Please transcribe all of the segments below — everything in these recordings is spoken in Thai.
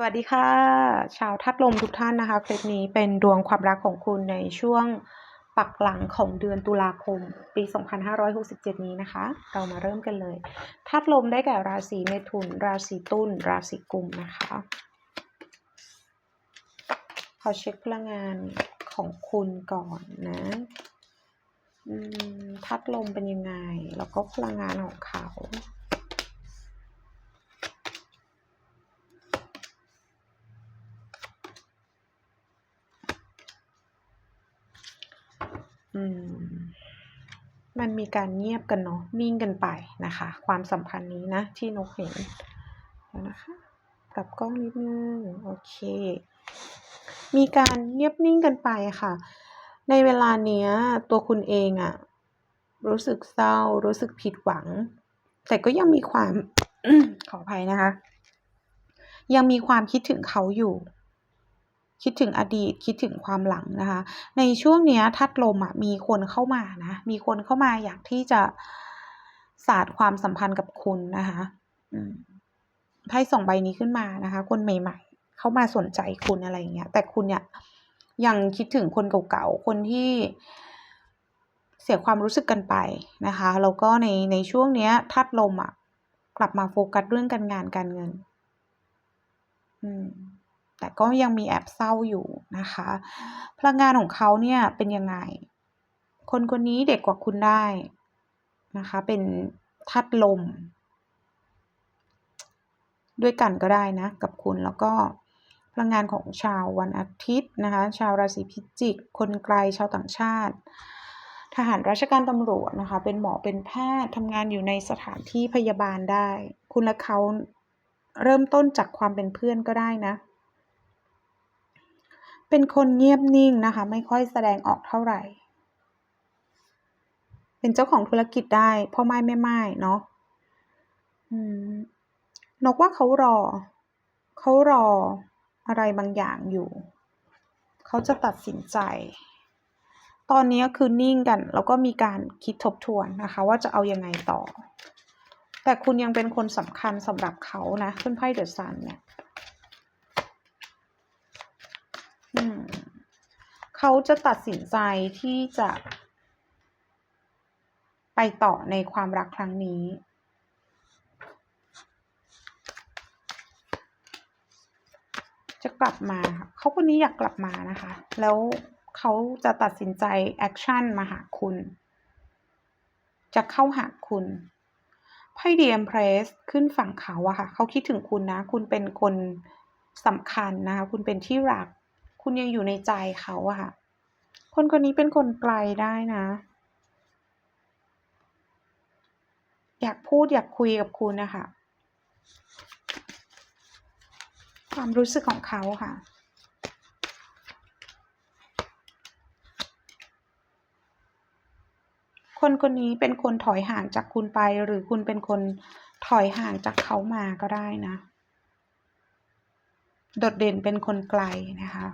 สวัสดีค่ะ ชาวธาตุลมทุกท่านนะคะ คลิปนี้เป็นดวงความรักของคุณในช่วงปักหลังของเดือนตุลาคม ปี 2567 นี้นะคะ เรามาเริ่มกันเลยธาตุลมได้แก่ราศีเมถุน ราศีตุลราศีกุมนะคะขอเช็คพลังงานของคุณก่อนนะอืมธาตุลมเป็นยังไง แล้วก็พลังงานของเขา มันมีการเงียบกันเนาะนิ่งกันไปนะคะ ความสัมพันธ์นี้นะ ที่นกเห็นแล้วนะคะกลับกล้องนิดนึงโอเค มีการเงียบนิ่งกันไปค่ะ ในเวลาเนี้ย ตัวคุณเองอะรู้สึกเศร้า รู้สึกผิดหวัง แต่ก็ยังมีความขออภัยนะคะ ยังมีความคิดถึงเขาอยู่ คิดถึงอดีตคิดถึงความหลังนะคะ ในช่วงเนี้ยธาตุลมอะมีคนเข้ามานะมีคนเข้ามาอยากที่จะศาสานความสัมพันธ์กับคุณนะคะไพ่สองใบนี้ขึ้นมานะคะ คนใหม่ ๆ เข้ามาสนใจคุณอะไรอย่างเงี้ยแต่คุณเนี่ยยังคิดถึงคนเก่าๆคนที่เสียความรู้สึกกันไปนะคะแล้วก็ในในช่วงเนี้ยธาตุลมอะกลับมาโฟกัสเรื่องการงานการเงิน อืม แต่ก็ยังมีแอบเศร้าอยู่นะคะ พลังงานของเขาเนี่ยเป็นยังไง คนคนนี้เด็กกว่าคุณได้นะคะ เป็นธาตุลม ด้วยกันก็ได้นะ กับคุณแล้วก็พลังงานของชาววันอาทิตย์นะคะ ชาวราศีพิจิก คนไกลชาวต่างชาติ ทหารราชการตำรวจนะคะ เป็นหมอเป็นแพทย์ทำงานอยู่ในสถานที่พยาบาลได้ คุณและเขาเริ่มต้นจากความเป็นเพื่อนก็ได้นะ เป็นคนเงียบนิ่งนะคะ ไม่ค่อยแสดงออกเท่าไหร่ เป็นเจ้าของธุรกิจได้พ่อไม้แม่ไม้เนาะนกว่าเขารอ เขารออะไรบางอย่างอยู่ เขาจะตัดสินใจ ตอนนี้คือนิ่งกัน แล้วก็มีการคิดทบทวนนะคะ ว่าจะเอายังไงต่อ แต่คุณยังเป็นคนสำคัญสำหรับเขานะขึ้นไพ่เดอะซันเนี่ย เขาจะตัดสินใจที่จะไปต่อในความรักครั้งนี้จะกลับมาเขาคนนี้อยากกลับมานะคะ แล้วเขาจะตัดสินใจแอคชั่นมาหาคุณ จะเข้าหาคุณไพ่ดีเอ็มเพรสขึ้นฝั่งเขาอะค่ะ เขาคิดถึงคุณนะ คุณเป็นคนสำคัญนะคะ คุณเป็นที่รัก คุณยังอยู่ในใจเขาอะค่ะ คนคนนี้เป็นคนไกลได้นะ อยากพูดอยากคุยกับคุณนะคะความรู้สึกของเขาค่ะคนคนนี้เป็นคนถอยห่างจากคุณไป หรือคุณเป็นคนถอยห่างจากเขามาก็ได้นะ โดดเด่นเป็นคนไกลนะคะ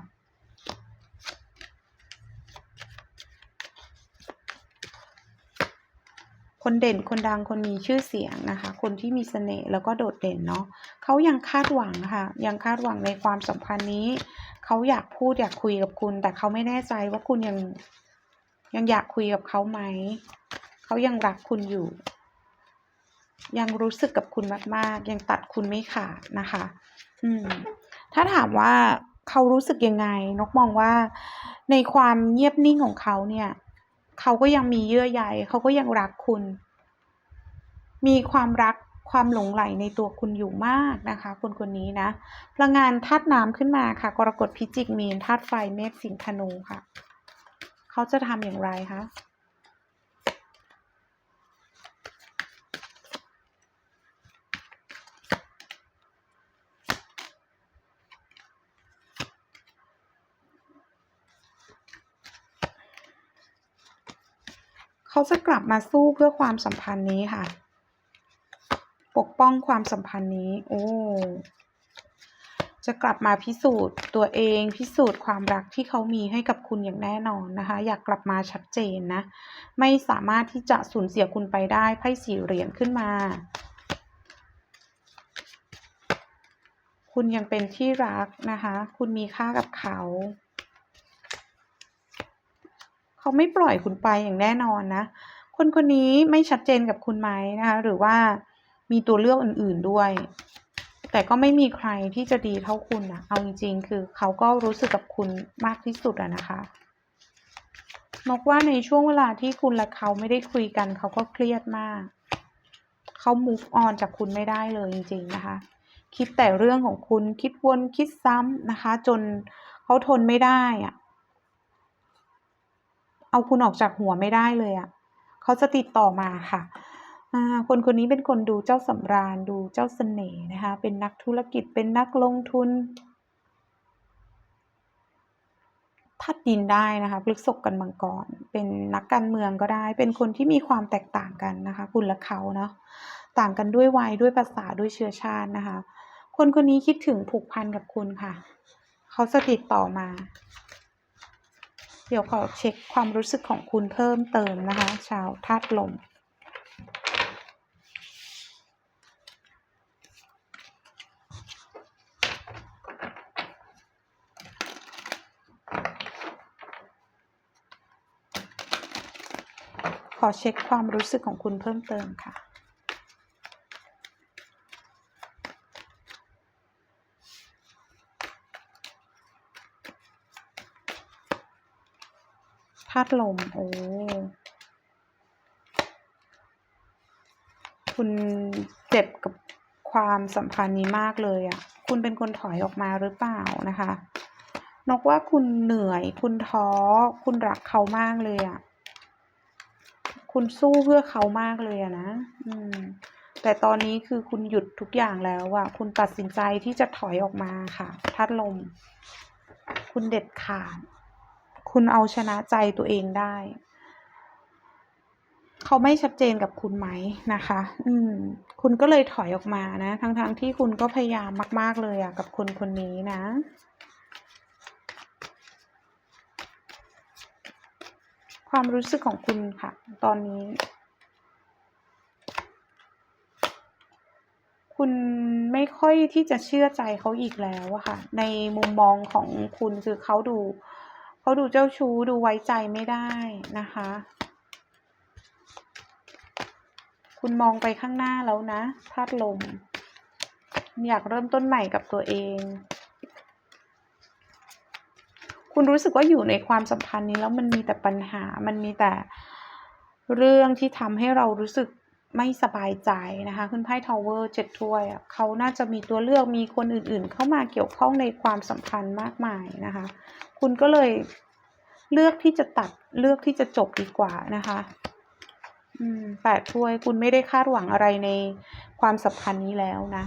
คนเด่นคนดังคนมีชื่อเสียงนะคะ คนที่มีเสน่ห์แล้วก็โดดเด่นเนาะเขายังคาดหวังค่ะยังคาดหวังในความสัมพันธ์นี้เขาอยากพูดอยากคุยกับคุณ แต่เขาไม่แน่ใจว่าคุณยังยังอยากคุยกับเขาไหมเขายังรักคุณอยู่ ยังรู้สึกกับคุณมาก ๆ ยังตัดคุณไม่ขาดนะคะ อืม ถ้าถามว่าเขารู้สึกยังไง นกมองว่าในความเงียบนิ่งของเขาเนี่ย เขาก็ยังมีเยื่อใยเขาก็ยังรักคุณ มีความรักความหลงใหลในตัวคุณอยู่มากนะคะ คนคนนี้นะพลังงานธาตุน้ำขึ้นมาค่ะกรกฎพิจิกมีนธาตุไฟเมษสิงธนูค่ะ เขาจะทำอย่างไรคะ จะกลับมาสู้เพื่อความสัมพันธ์นี้ค่ะ ปกป้องความสัมพันธ์นี้ โอ้จะกลับมาพิสูจน์ตัวเองพิสูจน์ความรักที่เขามีให้กับคุณอย่างแน่นอนนะคะ อยากกลับมาชัดเจนนะ ไม่สามารถที่จะสูญเสียคุณไปได้ไพ่สี่เหรียญขึ้นมา คุณยังเป็นที่รักนะคะ คุณมีค่ากับเขา เขาไม่ปล่อยคุณไปอย่างแน่นอนนะ คนคนนี้ไม่ชัดเจนกับคุณไหมนะคะ หรือว่ามีตัวเลือกอื่น ๆด้วย แต่ก็ไม่มีใครที่จะดีเท่าคุณนะเอาจริงๆคือเขาก็รู้สึกกับคุณมากที่สุดอะนะคะนกว่าในช่วงเวลาที่คุณและเขาไม่ได้คุยกัน เขาก็เครียดมาก เขา move on จากคุณไม่ได้เลยจริง ๆ นะคะ คิดแต่เรื่องของคุณคิดวนคิดซ้ำนะคะ จนเขาทนไม่ได้อะ เอาคุณออกจากหัวไม่ได้เลยอะเขาจะติดต่อมาค่ะคนคนนี้เป็นคนดูเจ้าสำราญดูเจ้าเสน่ห์นะคะ เป็นนักธุรกิจเป็นนักลงทุนธาตุดินได้นะคะพฤษภกันมังกรเป็นนักการเมืองก็ได้ เป็นคนที่มีความแตกต่างกันนะคะ คุณและเขาเนาะต่างกันด้วยวัยด้วยภาษาด้วยเชื้อชาตินะคะ คนคนนี้คิดถึงผูกพันกับคุณค่ะ เขาจะติดต่อมา เดี๋ยวขอเช็คความรู้สึกของคุณเพิ่มเติมนะคะ ชาวธาตุลมขอเช็คความรู้สึกของคุณเพิ่มเติมค่ะ ธาตุลม โอ้คุณเจ็บกับความสัมพันธ์นี้มากเลยอะคุณเป็นคนถอยออกมาหรือเปล่านะคะ นกว่าคุณเหนื่อย คุณท้อ คุณรักเขามากเลยอะคุณสู้เพื่อเขามากเลยอะนะอืม แต่ตอนนี้คือคุณหยุดทุกอย่างแล้วอะคุณตัดสินใจที่จะถอยออกมาค่ะธาตุลม คุณเด็ดขาด คุณเอาชนะใจตัวเองได้ เขาไม่ชัดเจนกับคุณไหมนะคะ อืม คุณก็เลยถอยออกมานะ ทั้งๆทที่คุณก็พยายามมาก ๆ เลยอะกับคนคนนี้นะความรู้สึกของคุณค่ะ ตอนนี้ คุณไม่ค่อยที่จะเชื่อใจเขาอีกแล้วอะค่ะ ในมุมมองของคุณคือเขาดู เขาดูเจ้าชู้ดูไว้ใจไม่ได้นะคะ คุณมองไปข้างหน้าแล้วนะธาตุลม อยากเริ่มต้นใหม่กับตัวเอง คุณรู้สึกว่าอยู่ในความสัมพันธ์นี้แล้วมันมีแต่ปัญหา มันมีแต่เรื่องที่ทำให้เรารู้สึก ไม่สบายใจนะคะขึ้นไพ่ทาวเวอร์เจ็ดถ้วยเขาน่าจะมีตัวเลือกมีคนอื่นๆ เข้ามาเกี่ยวข้องในความสัมพันธ์มากมายนะคะ คุณก็เลยเลือกที่จะตัดเลือกที่จะจบดีกว่านะคะแปดถ้วยคุณไม่ได้คาดหวังอะไรในความสัมพันธ์นี้แล้วนะ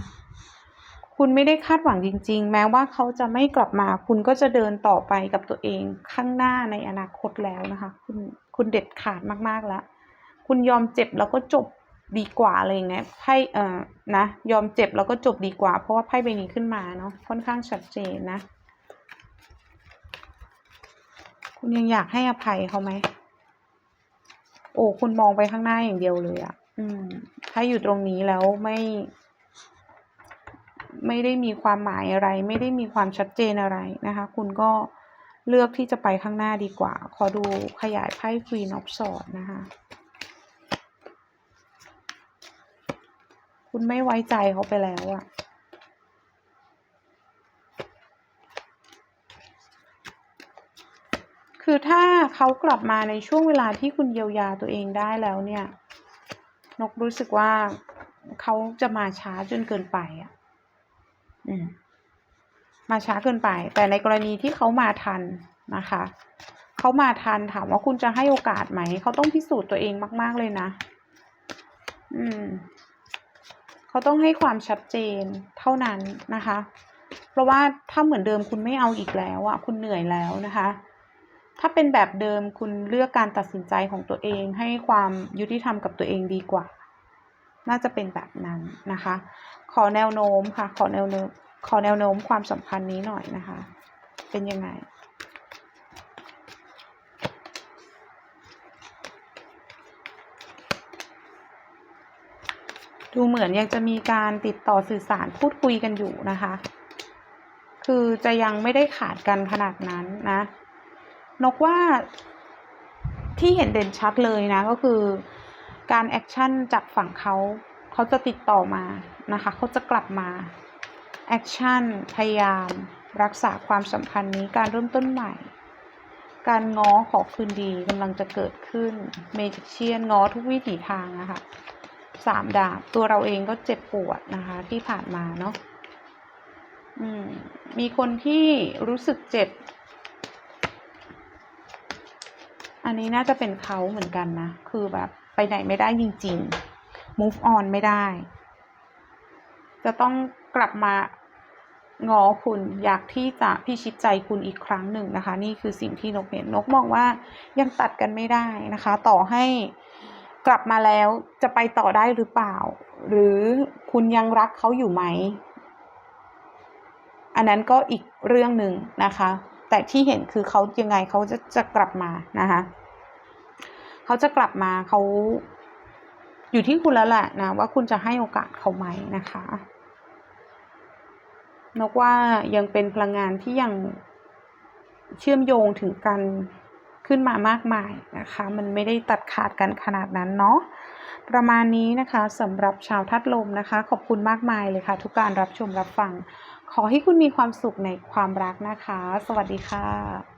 คุณไม่ได้คาดหวังจริง ๆ แม้ว่าเขาจะไม่กลับมา คุณก็จะเดินต่อไปกับตัวเองข้างหน้าในอนาคตแล้วนะคะ คุณคุณเด็ดขาดมากๆแล้ว คุณยอมเจ็บแล้วก็จบ ดีกว่าอะไรอย่างเงี้ยไพ่เอ่อนะยอมเจ็บแล้วก็จบดีกว่า เพราะว่าไพ่ใบนี้ขึ้นมาเนาะค่อนข้างชัดเจนนะ คุณยังอยากให้อภัยเขาไหมโอ้คุณมองไปข้างหน้าอย่างเดียวเลยอะอืม ถ้าอยู่ตรงนี้แล้วไม่ ไม่ได้มีความหมายอะไร ไม่ได้มีความชัดเจนอะไรนะคะ คุณก็เลือกที่จะไปข้างหน้าดีกว่า ขอดูขยายไพ่ Queen of Swords นะคะ คุณไม่ไว้ใจเขาไปแล้วอะคือถ้าเขากลับมาในช่วงเวลาที่คุณเยียวยาตัวเองได้แล้วเนี่ย นกรู้สึกว่าเขาจะมาช้าจนเกินไปอะอืม มาช้าเกินไป แต่ในกรณีที่เขามาทันนะคะ เขามาทันถามว่าคุณจะให้โอกาสไหม เขาต้องพิสูจน์ตัวเองมาก ๆเลยนะ อืม เขาต้องให้ความชัดเจนเท่านั้นนะคะ เพราะว่าถ้าเหมือนเดิมคุณไม่เอาอีกแล้วอะคุณเหนื่อยแล้วนะคะ ถ้าเป็นแบบเดิมคุณเลือกการตัดสินใจของตัวเอง ให้ความยุติธรรมกับตัวเองดีกว่า น่าจะเป็นแบบนั้นนะคะ ขอแนวโน้มค่ะ ขอแนวโน้มขอแนวโน้มความสัมพันธ์นี้หน่อยนะคะ เป็นยังไง ดูเหมือนยังจะมีการติดต่อสื่อสารพูดคุยกันอยู่นะคะ คือจะยังไม่ได้ขาดกันขนาดนั้นนะ นกว่าที่เห็นเด่นชัดเลยนะ ก็คือการแอคชั่นจากฝั่งเขาเขาจะติดต่อมานะคะเขาจะกลับมาแอคชั่นพยายามรักษาความสัมพันธ์นี้การเริ่มต้นใหม่ การง้อขอคืนดีกำลังจะเกิดขึ้นเมจิเชียนง้อทุกวิถีทางนะคะ สามดาบ ตัวเราเองก็เจ็บปวดนะคะ ที่ผ่านมาเนาะมมีคนที่รู้สึกเจ็บ อันนี้น่าจะเป็นเขาเหมือนกันนะ คือแบบไปไหนไม่ได้จริง ๆ move on ไม่ได้ จะต้องกลับมางอคุณอยากที่จะพิชิตใจคุณอีกครั้งหนึ่งนะคะ นี่คือสิ่งที่นกเห็นนกมองว่ายังตัดกันไม่ได้นะคะ ต่อให้ กลับมาแล้วจะไปต่อได้หรือเปล่า หรือคุณยังรักเขาอยู่ไหม อันนั้นก็อีกเรื่องหนึ่งนะคะ แต่ที่เห็นคือเขายังไงเขาจะจะกลับมานะคะเขาจะกลับมาเขาอยู่ที่คุณแล้วแหละนะว่าคุณจะให้โอกาสเขาไหมนะคะนกว่ายังเป็นพลังงานที่ยังเชื่อมโยงถึงกัน ขึ้นมามากมายนะคะ มันไม่ได้ตัดขาดกันขนาดนั้นเนาะประมาณนี้นะคะสำหรับชาวทัดลมนะคะ ขอบคุณมากมายเลยค่ะ ทุกการรับชมรับฟัง ขอให้คุณมีความสุขในความรักนะคะ สวัสดีค่ะ